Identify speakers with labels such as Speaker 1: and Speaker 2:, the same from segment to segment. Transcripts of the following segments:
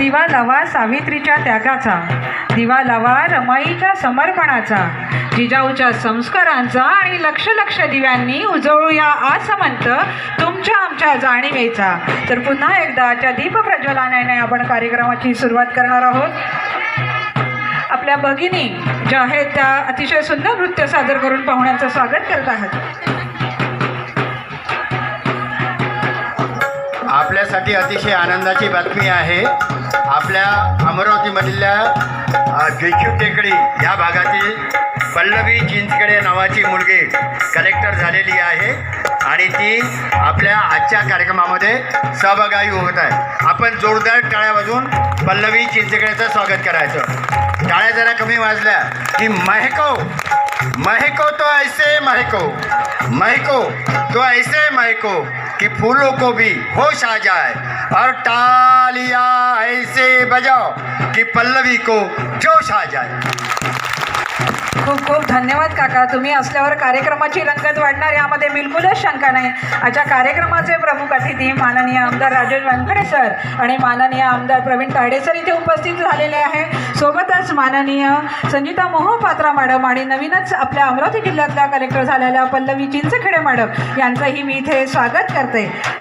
Speaker 1: दिवा लावा सावित्रीच्या त्यागाचा. दिवा लावा रमाईच्या समर्पणाचा. जिजाऊच्या संस्कारांचा आणि लक्ष लक्ष दिव्यांनी उजळूया आसमंत तुमच्या आमच्या जाणीवेचा. तर पुन्हा एकदा आजच्या दीप आपण कार्यक्रमाची सुरुवात करणार आहोत. आपल्या भगिनी ज्या आहेत त्या अतिशय सुंदर नृत्य सादर करून पाहुण्यांचं स्वागत करत आहात.
Speaker 2: आपल्यासाठी अतिशय आनंदाची बातमी आहे. आपल्या अमरावतीमधल्या अ, भिक्षू टेकडी या भागातील पल्लवी चिंचकडे नावाची मुलगी कलेक्टर झालेली आहे. आणि ती आपल्या आजच्या कार्यक्रमामध्ये सहभागी होत आहे. आपण जोरदार टाळ्या वाजून पल्लवी चिंचकडेचं स्वागत करायचं. टाळ्या जरा कमी वाजल्या की महको महको तो ऐसे महको महको तो ऐसे महको की फूलों को भी होश आ जाए. और तालियां ऐसे बजाओ कि पल्लवी को जोश आ जाए।
Speaker 1: खूप खूप धन्यवाद काका. तुम्ही असल्यावर कार्यक्रमाची रंगत वाढणार यामध्ये बिलकुलच शंका नाही. आजच्या कार्यक्रमाचे प्रमुख अतिथी माननीय आमदार राजेश वानखडे सर आणि माननीय आमदार प्रवीण तायडे सर इथे उपस्थित झालेले आहे. सोबतच माननीय संजिता मोहोपात्रा मॅडम आणि नवीनच आपल्या अमरावती जिल्ह्यातल्या कलेक्टर झालेल्या पल्लवी चिंचखेडे मॅडम यांचंही मी इथे स्वागत करते.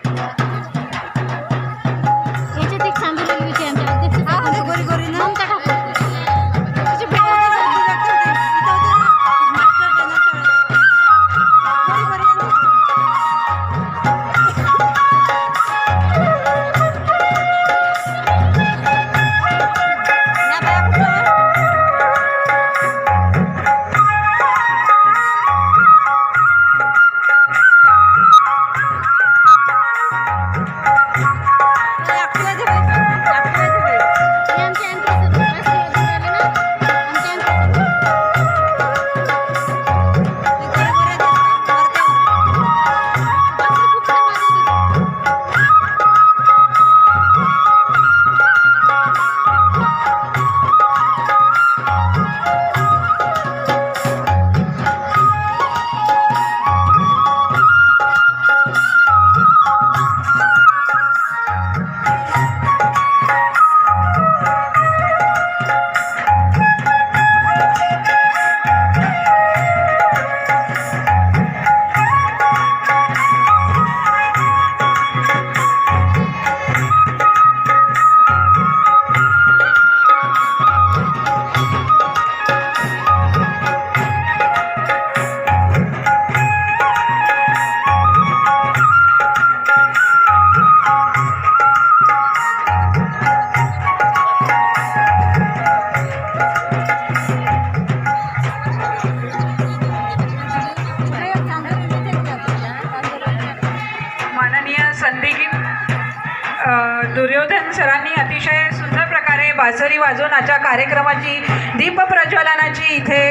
Speaker 1: दुर्योधन सरांनी अतिशय सुंदर प्रकारे बासरी वाजवण्याच्या कार्यक्रमाची दीपप्रज्वलनाची इथे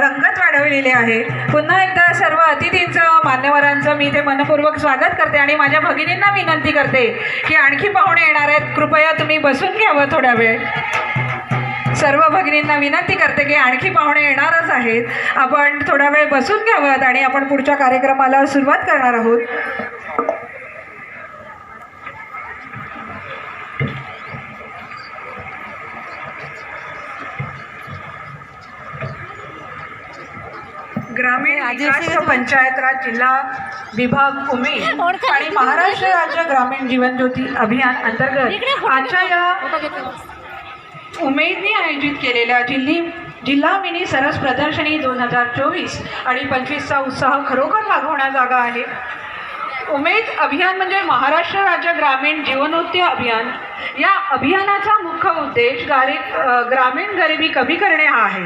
Speaker 1: रंगत वाढवलेली आहे. पुन्हा एकदा सर्व अतिथींचं मान्यवरांचं मी इथे मनपूर्वक स्वागत करते आणि माझ्या भगिनींना विनंती करते की आणखी पाहुणे येणार आहेत. कृपया तुम्ही बसून घ्यावं थोडा वेळ. सर्व भगिनींना विनंती करते की आणखी पाहुणे येणारच आहेत. आपण थोडा वेळ बसून घ्यावं आणि आपण पुढच्या कार्यक्रमाला सुरुवात करणार आहोत. ग्रामीण विकास पंचायत राज जिल्हा विभाग उमेद आणि महाराष्ट्र राज्य ग्रामीण जीवन ज्योती अभियान अंतर्गत आजच्या या उमेदने आयोजित केलेल्या जिल्ही जिल्हा मिनी सरस प्रदर्शनी दोन हजार चोवीस आणि पंचवीसचा उत्साह खरोखर लागवण्याजोगा आहे. उमेद अभियान म्हणजे महाराष्ट्र राज्य ग्रामीण जीवनोत्य अभियान. या अभियानाचा मुख्य उद्देश गरीब ग्रामीण गरिबी कमी करणे हा आहे.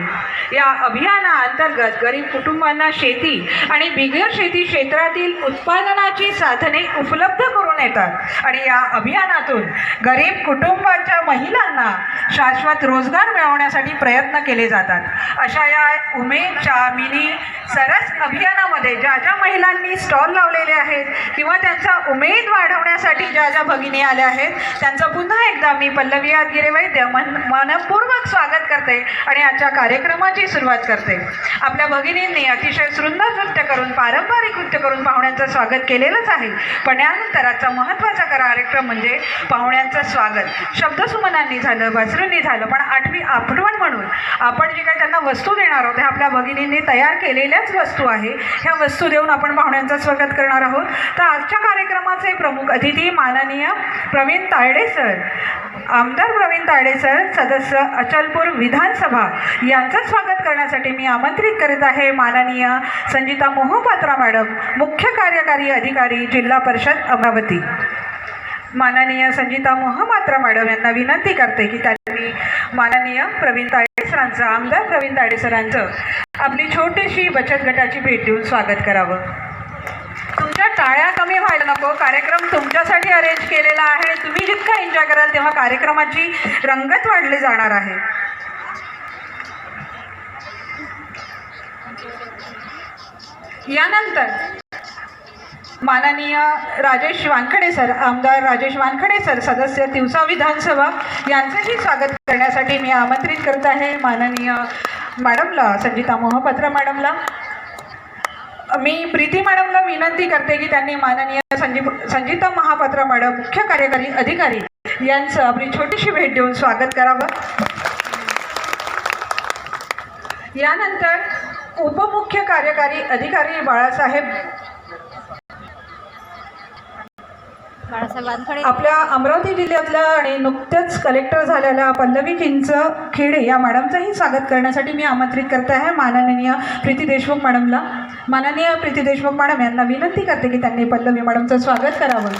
Speaker 1: या अभियानाअंतर्गत गरीब कुटुंबांना शेती आणि बिगर शेती क्षेत्रातील उत्पादनाची साधने उपलब्ध करून येतात. आणि या अभियानातून गरीब कुटुंबांच्या महिलांना शाश्वत रोजगार मिळवण्यासाठी प्रयत्न केले जातात. अशा या उमेदच्या मिनी सरस अभियानामध्ये ज्या ज्या महिलांनी स्टॉल लावलेले आहेत किंवा त्यांचा उमेद वाढवण्यासाठी ज्या ज्या भगिनी आल्या आहेत त्यांचं पुन्हा एकदा मी पल्लवी आदगिरे वैद्य मन मनपूर्वक स्वागत करते आणि आजच्या कार्यक्रमाची सुरुवात करते. आपल्या भगिनींनी अतिशय सुंदर नृत्य करून पारंपरिक नृत्य करून पाहुण्यांचं स्वागत केलेलंच आहे. पण यानंतर आजचा महत्त्वाचा कार्यक्रम म्हणजे पाहुण्यांचं स्वागत. शब्दसुमनांनी झालं बासरूंनी झालं पण आठवी आठवण म्हणून आपण जे काही त्यांना वस्तू देणार आहोत ह्या आपल्या भगिनींनी तयार केलेल्याच वस्तू आहे. ह्या वस्तू देऊन आपण पाहुण्यांचं स्वागत करणार आहोत. तर आजच्या कार्यक्रमाचे प्रमुख अतिथी माननीय प्रवीण तायडे सर आमदार प्रवीण तायडे सर सदस्य अचलपूर विधानसभा यांचं स्वागत करण्यासाठी मी आमंत्रित करीत आहे. माननीय संजिता मोहोपात्रा मॅडम मुख्य कार्यकारी अधिकारी जिल्हा परिषद अमरावती. माननीय संजिता मोहमात्रा मॅडम यांना विनंती करते की त्यांनी माननीय प्रवीण तायडे सरांचं आमदार प्रवीण तायडे सरांचं आपली छोटीशी बचत गटाची भेट देऊन स्वागत करावं. टाळ्या कमी व्हायला नको. कार्यक्रम तुमच्यासाठी अरेंज केलेला आहे. तुम्ही जितका एन्जॉय कराल तेव्हा कार्यक्रमाची रंगत वाढली जाणार आहे. यानंतर माननीय राजेश वानखडे सर आमदार राजेश वानखडे सर सदस्य तिवसा विधानसभा यांचंही स्वागत करण्यासाठी मी आमंत्रित करत आहे. माननीय मॅडमला संगीता मोहपात्रा मॅडमला मी प्रीती मॅडमला विनंती करते की त्यांनी माननीय संजीव संजीता महापात्र मॅडम मुख्य कार्यकारी अधिकारी यांचं आपली छोटीशी भेट देऊन स्वागत करावं. यानंतर उपमुख्य कार्यकारी अधिकारी बाळासाहेब
Speaker 3: बाळासाहेब वानखडे
Speaker 1: आपल्या अमरावती जिल्ह्यातल्या आणि नुकत्याच कलेक्टर झालेल्या पल्लवी चिंच खेडे या मॅडमचंही स्वागत करण्यासाठी मी आमंत्रित करत आहे माननीय प्रीती देशमुख मॅडमला. माननीय प्रीती देशमुख मॅडम यांना विनंती करते की त्यांनी पल्लवी मॅडमचं स्वागत करावं.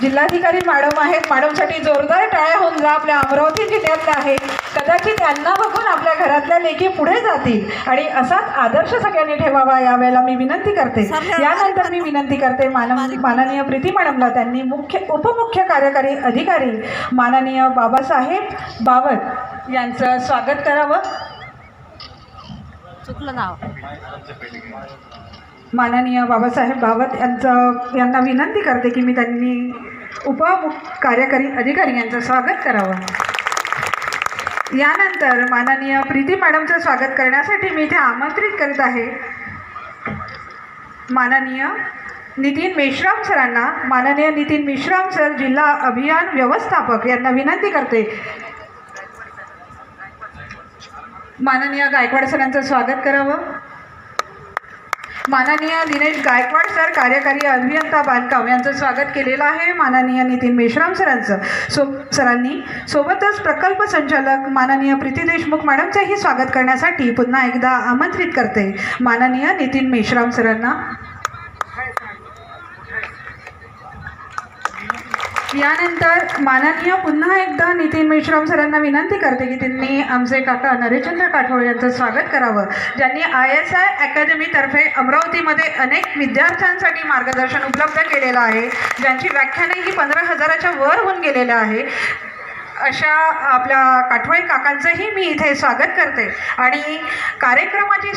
Speaker 1: जिल्हाधिकारी मॅडम आहेत. मॅडमसाठी जोरदार टाळ्या होऊन जा आपल्या अमरावती जिल्ह्यातल्या आहे कदाचित त्यांना बघून आपल्या घरातल्या लेखी पुढे जातील. आणि असाच आदर्श सगळ्यांनी ठेवावा यावेळेला मी विनंती करते. यानंतर मी विनंती करते मानव माननीय प्रीती मॅडमला त्यांनी मुख्य उपमुख्य कार्यकारी अधिकारी माननीय बाबासाहेब बावत यांचं स्वागत करावं.
Speaker 3: चुकलं नाव.
Speaker 1: माननीय बाबासाहेब बावत यांचं यांना विनंती करते की मी त्यांनी उप कार्यकारी अधिकारी यांचं स्वागत करावं. यानंतर माननीय प्रीती मॅडमचं स्वागत करण्यासाठी मी इथे आमंत्रित करीत आहे. माननीय नितीन मेश्राम सरांना माननीय नितीन मेश्राम सर जिल्हा अभियान व्यवस्थापक यांना विनंती करते. माननीय गायकवाड सरांचं स्वागत करावं. माननीय दिनेश गायकवाड सर कार्यकारी अभियंता बांधकाम यांचं स्वागत केलेलं आहे. माननीय नितीन मेश्राम सरांचं. सो सरांनी सोबतच प्रकल्प संचालक माननीय प्रीती देशमुख मॅडमचंही स्वागत करण्यासाठी पुन्हा एकदा आमंत्रित करते. माननीय नितीन मेश्राम सरांना. यानंतर माननीय पुन्हा एकदा नितीन मेश्राम सरांना विनंती करते की त्यांनी आमचे काका नरेचंद्र काठोळ यांचं स्वागत करावं. ज्यांनी आय एस आय अकॅडमीतर्फे अमरावतीमध्ये अनेक विद्यार्थ्यांसाठी मार्गदर्शन उपलब्ध केलेलं आहे. ज्यांची व्याख्याने ही पंधरा हजाराच्या वर होऊन गेलेलं आहे. अशा आपल्या काठोळे काकांचंही मी इथे स्वागत करते. आणि कार्यक्रमाची